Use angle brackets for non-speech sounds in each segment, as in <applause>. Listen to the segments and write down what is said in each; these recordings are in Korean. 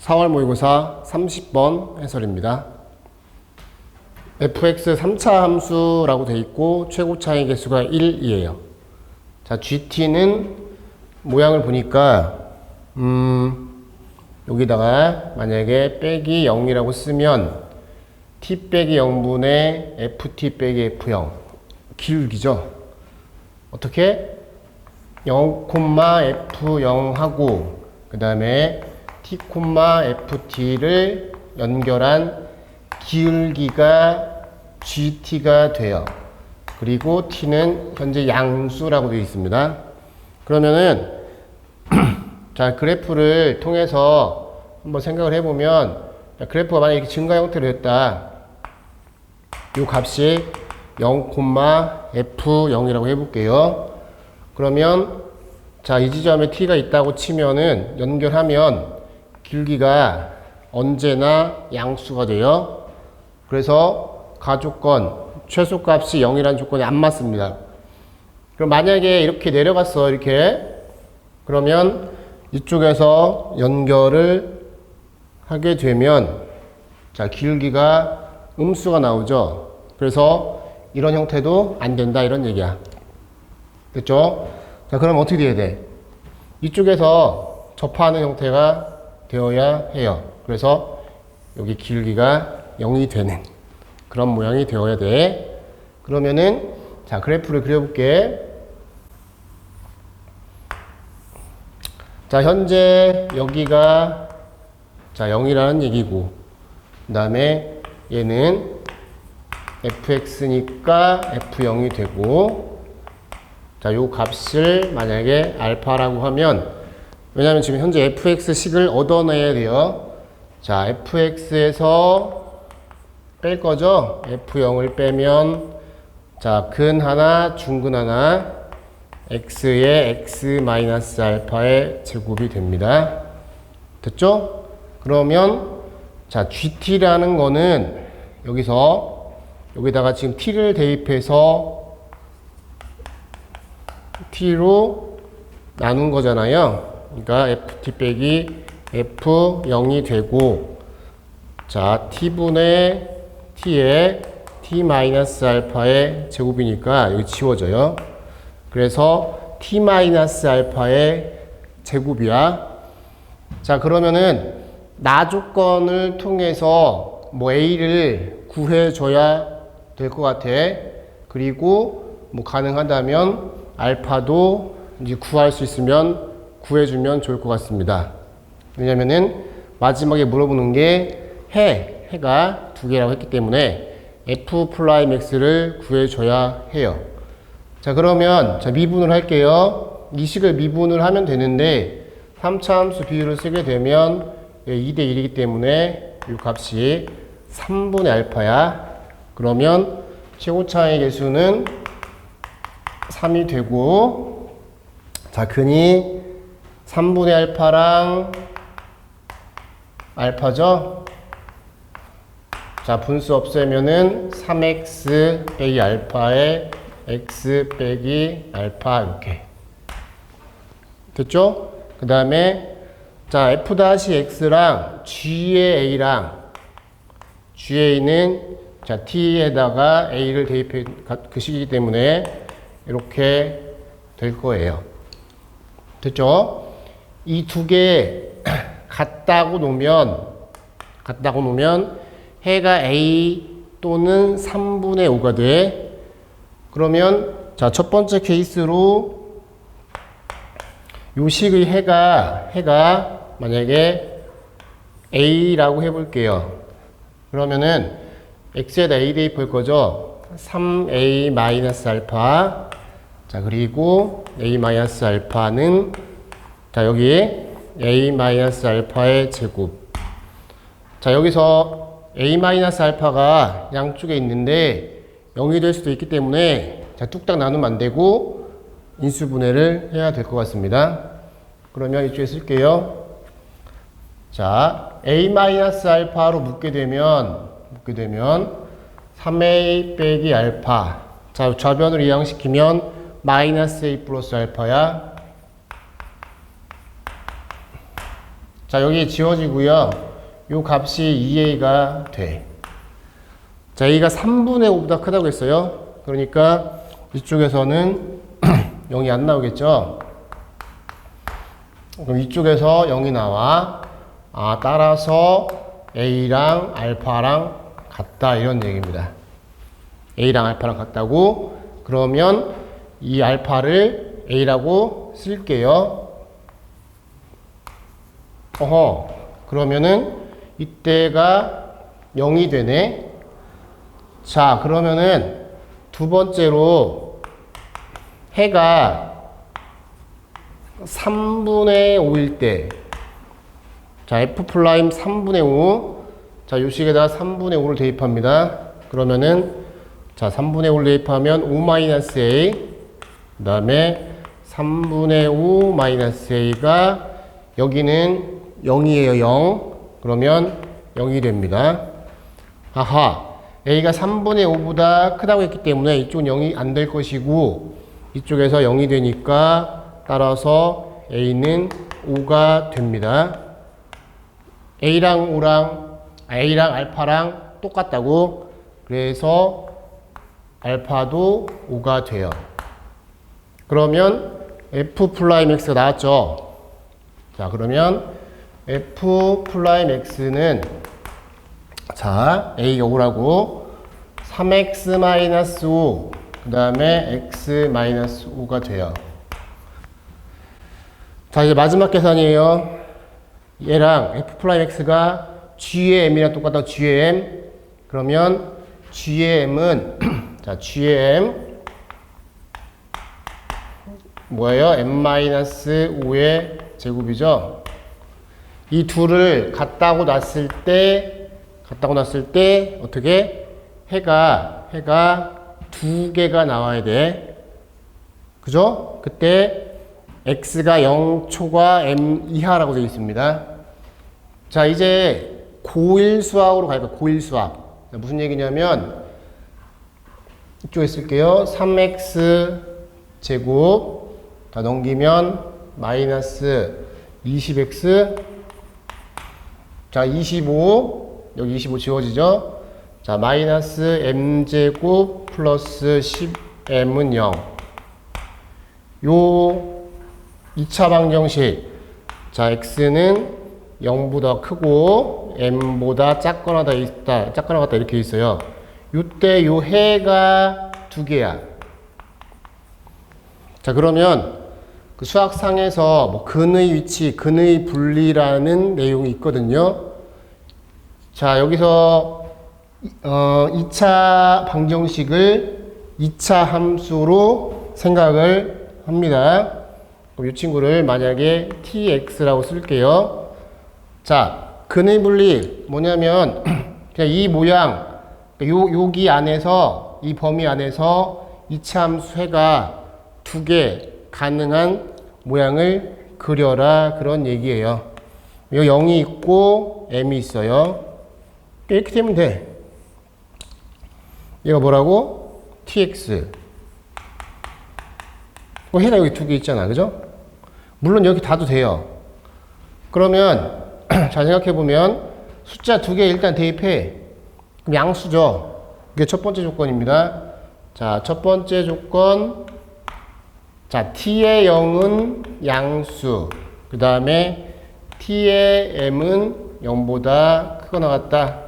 4월 모의고사 30번 해설입니다. fx 3차 함수라고 돼 있고 최고 차이 개수가 1이에요. 자, gt는 모양을 보니까 음, 여기다가 만약에 빼기 0이라고 쓰면 t 빼기 0분의 ft 빼기 f0 기울기죠. 어떻게? 0, f0 하고 그 다음에 t, ft를 연결한 기울기가 gt가 돼요. 그리고 t는 현재 양수라고 되어 있습니다. 그러면은 <clears throat> 자 그래프를 통해서 한번 생각을 해보면 자, 그래프가 만약 이렇게 증가 형태로 됐다. 이 값이 0, f0이라고 해볼게요. 그러면 자, 이 지점에 t가 있다고 치면은 연결하면 길기가 언제나 양수가 돼요. 그래서 가조건 최소값이 0이라는 조건이 안 맞습니다. 그럼 만약에 이렇게 내려갔어. 이렇게 그러면 이쪽에서 연결을 하게 되면 자, 길기가 음수가 나오죠. 그래서 이런 형태도 안 된다 이런 얘기야. 됐죠? 자, 그럼 어떻게 돼야 돼? 이쪽에서 접하는 형태가 되어야 해요. 그래서 여기 길기가 0이 되는 그런 모양이 되어야 돼. 그러면은 자, 그래프를 그려볼게. 자, 현재 여기가 자, 0이라는 얘기고 그 다음에 얘는 fx니까 f0이 되고 자, 요 값을 만약에 알파라고 하면 왜냐면 지금 현재 fx식을 얻어내야 돼요. 자, fx에서 뺄 거죠? f0을 빼면 자, 근 하나, 중근 하나 x의 x 마이너스 알파의 제곱이 됩니다. 됐죠? 그러면 자, gt라는 거는 여기서 여기다가 지금 t를 대입해서 t로 나눈 거잖아요. 그러니까 ft 빼기 f0이 되고 자 t분의 t의 t 마이너스 알파의 제곱이니까 여기 지워져요. 그래서 t 마이너스 알파의 제곱이야. 자 그러면은 나 조건을 통해서 뭐 a를 구해줘야 될 것 같아. 그리고 뭐 가능하다면 알파도 이제 구할 수 있으면 구해주면 좋을 것 같습니다. 왜냐면은 마지막에 물어보는 게 해, 해가 두 개라고 했기 때문에 f 플라임 x를 구해줘야 해요. 자 그러면 자 미분을 할게요. 이 식을 미분을 하면 되는데 3차 함수 비율을 쓰게 되면 2대 1이기 때문에 이 값이 3분의 알파야. 그러면 최고차의 개수는 3이 되고 자 근이 3분의 알파랑 알파죠 자 분수 없애면은 3x 빼기 알파에 x 빼기 알파 이렇게 됐죠 그 다음에 자 f-x랑 g의 a랑 ga는 자 t에다가 a를 대입해 그 식이기 때문에 이렇게 될 거예요. 됐죠? 이 두 개 <clears throat> 같다고 놓으면 같다고 놓으면 해가 a 또는 3분의 5가 돼. 그러면 자, 첫 번째 케이스로 요식의 해가 해가 만약에 a라고 해 볼게요. 그러면은 x에다 a 대입할 거죠. 3a 마이너스 알파 자, 그리고 a 마이너스 알파는 자, 여기 a 알파의 제곱. 자, 여기서 a 알파가 양쪽에 있는데 0이 될 수도 있기 때문에 자, 뚝딱 나누면 안 되고 인수분해를 해야 될 것 같습니다. 그러면 이쪽에 쓸게요. 자, a 마이너스 알파로 묶게 되면 묶게 되면 3a 빼기 알파. 자, 좌변을 이항시키면 마이너스 a 플러스 알파야. 자, 여기 지워지고요. 요 값이 2a가 돼. 자, a가 3분의 5보다 크다고 했어요. 그러니까 이쪽에서는 <clears throat> 0이 안 나오겠죠? 그럼 이쪽에서 0이 나와. 아, 따라서 a랑 알파랑 같다 이런 얘기입니다. a랑 알파랑 같다고 그러면 이 알파를 a라고 쓸게요. 어허, 그러면은 이때가 0이 되네. 자, 그러면은 두 번째로 해가 3분의 5일 때, 자, f 프라임 3분의 5, 자, 요 식에다가 3분의 5를 대입합니다. 그러면은, 자, 3분의 5를 대입하면 5-a, 그 다음에 3분의 5 마이너스 a가 여기는 0이에요, 0. 그러면 0이 됩니다. 아하, a가 3분의 5보다 크다고 했기 때문에 이쪽은 0이 안 될 것이고 이쪽에서 0이 되니까 따라서 a는 5가 됩니다. a랑 5랑 a랑 알파랑 똑같다고 그래서 알파도 5가 돼요. 그러면 f 플라임 x가 나왔죠. 자, 그러면 f 플라임 x는 자, a가 5라고 3x 마이너스 5, 그 다음에 x 마이너스 5가 돼요. 자, 이제 마지막 계산이에요. 얘랑 f 플라임 x가 g의 m이랑 똑같다. g의 m. 그러면 g의 m은 <clears throat> 자, g의 m 뭐예요? m-5의 제곱이죠. 이 둘을 같다고 놨을 때, 같다고 놨을 때, 어떻게? 해가, 해가 두 개가 나와야 돼. 그죠? 그때 x가 0초과 m 이하라고 되어 있습니다. 자, 이제 고1 수학으로 갈까요? 고1 수학. 자, 무슨 얘기냐면, 이쪽에 쓸게요. 3x 제곱. 다 넘기면 마이너스 20x 자 25 여기 25 지워지죠? 자 마이너스 m제곱 플러스 10m은 0 요 2차 방정식. 자 x는 0보다 크고 m보다 작거나 다 있다 작거나 같다 이렇게 있어요. 요때 요 해가 두 개야. 자 그러면 그 수학상에서 뭐 근의 위치, 근의 분리라는 내용이 있거든요. 자, 여기서 어 2차 방정식을 2차 함수로 생각을 합니다. 이 친구를 만약에 tx라고 쓸게요. 자, 근의 분리 뭐냐면 <clears throat> 그냥 이 모양 요 여기 안에서 이 범위 안에서 2차 함수 회가 두 개 가능한 모양을 그려라 그런 얘기예요. 요 0이 있고 m이 있어요. 이렇게 되면 돼. 얘가 뭐라고? tx. 뭐 해가 여기 두 개 있잖아. 그죠? 물론 여기 다도 돼요. 그러면 <clears throat> 잘 생각해 보면 숫자 두 개 일단 대입해. 그럼 양수죠. 이게 첫 번째 조건입니다. 자, 첫 번째 조건 자, t의 0은 양수. 그 다음에 t의 m은 0보다 크거나 같다.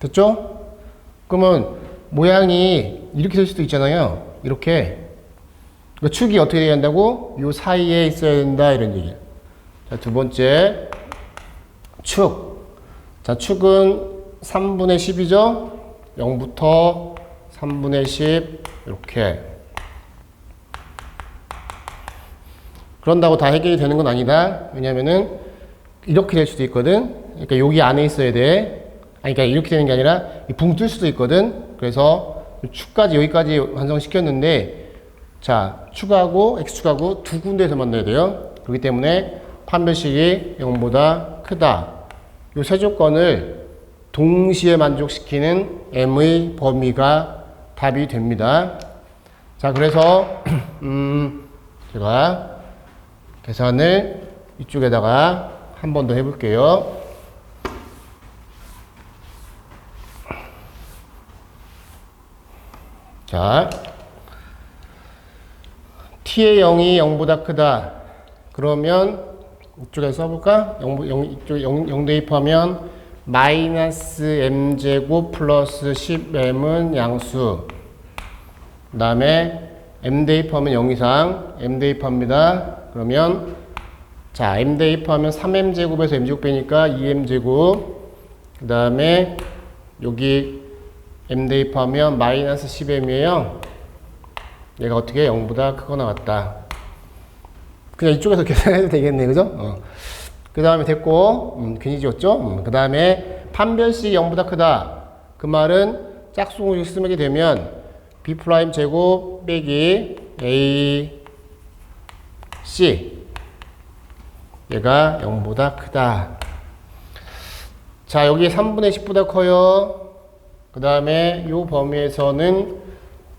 됐죠? 그러면 모양이 이렇게 될 수도 있잖아요. 이렇게. 그 축이 어떻게 돼야 한다고? 요 사이에 있어야 된다. 이런 얘기야. 자, 두 번째. 축. 자, 축은 3분의 10이죠? 0부터 3분의 10. 이렇게. 그런다고 다 해결이 되는 건 아니다. 왜냐면은 이렇게 될 수도 있거든. 그러니까 여기 안에 있어야 돼. 아니, 그러니까 이렇게 되는 게 아니라 붕 뜰 수도 있거든. 그래서 축까지 여기까지 완성시켰는데 자, 축하고 x축하고 두 군데에서 만나야 돼요. 그렇기 때문에 판별식이 0보다 크다. 요세 조건을 동시에 만족시키는 m의 범위가 답이 됩니다. 자, 그래서 <clears throat> 음, 제가 계산을 이쪽에다가 한 번 더 해볼게요. 자, t의 0이 0보다 크다. 그러면 이쪽에 써볼까? 0, 0, 이쪽 0, 0 대입하면 마이너스 m제곱 플러스 10m은 양수. 그 다음에 m 대입하면 0 이상 m 대입합니다. 그러면 자 m 대입하면 3m 제곱에서 m 제곱 빼니까 2m 제곱. 그 다음에 여기 m 대입하면 마이너스 10m이에요. 얘가 어떻게 0보다 크거 나왔다. 그냥 이쪽에서 <laughs> 계산해도 되겠네, 그죠? 어. 그 다음에 됐고, 음, 괜히 지웠죠? 음, 그 다음에 판별식 0보다 크다. 그 말은 짝수공식 쓰게 되면 b 제곱 빼기 a c 얘가 0보다 크다. 자, 여기 3분의 10보다 커요. 그 다음에 이 범위에서는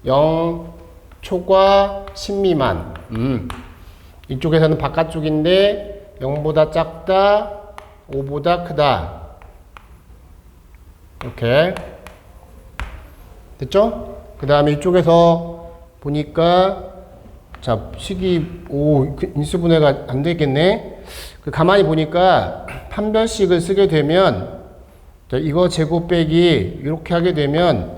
0 초과 10 미만. 음. 이쪽에서는 바깥쪽인데 0보다 작다, 5보다 크다. 이렇게. 됐죠? 그 다음에 이쪽에서 보니까 자, 식이 오, 그 인수분해가 안 되겠네. 그 가만히 보니까 판별식을 쓰게 되면 자, 이거 제곱 빼기 이렇게 하게 되면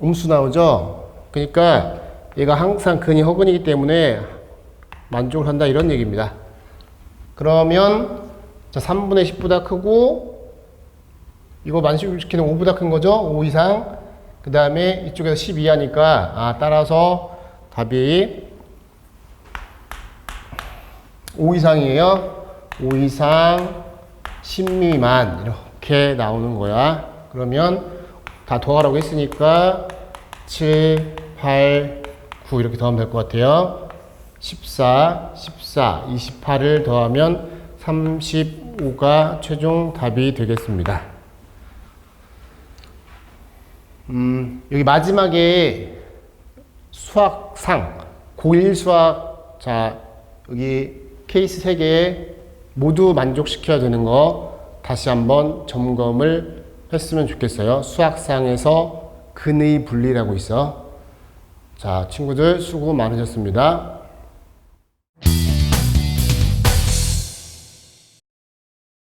음수 나오죠. 그러니까 얘가 항상 근이 허근이기 때문에 만족을 한다 이런 얘기입니다. 그러면 자 3분의 10보다 크고 이거 만족시키는 5보다 큰 거죠. 5 이상. 그 다음에 이쪽에서 10 이하니까 아 따라서 답이 5 이상이에요. 5 이상 10 미만 이렇게 나오는 거야. 그러면 다 더하라고 했으니까 7, 8, 9 이렇게 더하면 될 것 같아요. 14, 14, 28을 더하면 35가 최종 답이 되겠습니다. 음, 여기 마지막에 수학상, 고1 수학, 자, 여기 케이스 3개 모두 만족시켜야 되는 거 다시 한번 점검을 했으면 좋겠어요. 수학상에서 근의 분리라고 있어. 자, 친구들 수고 많으셨습니다.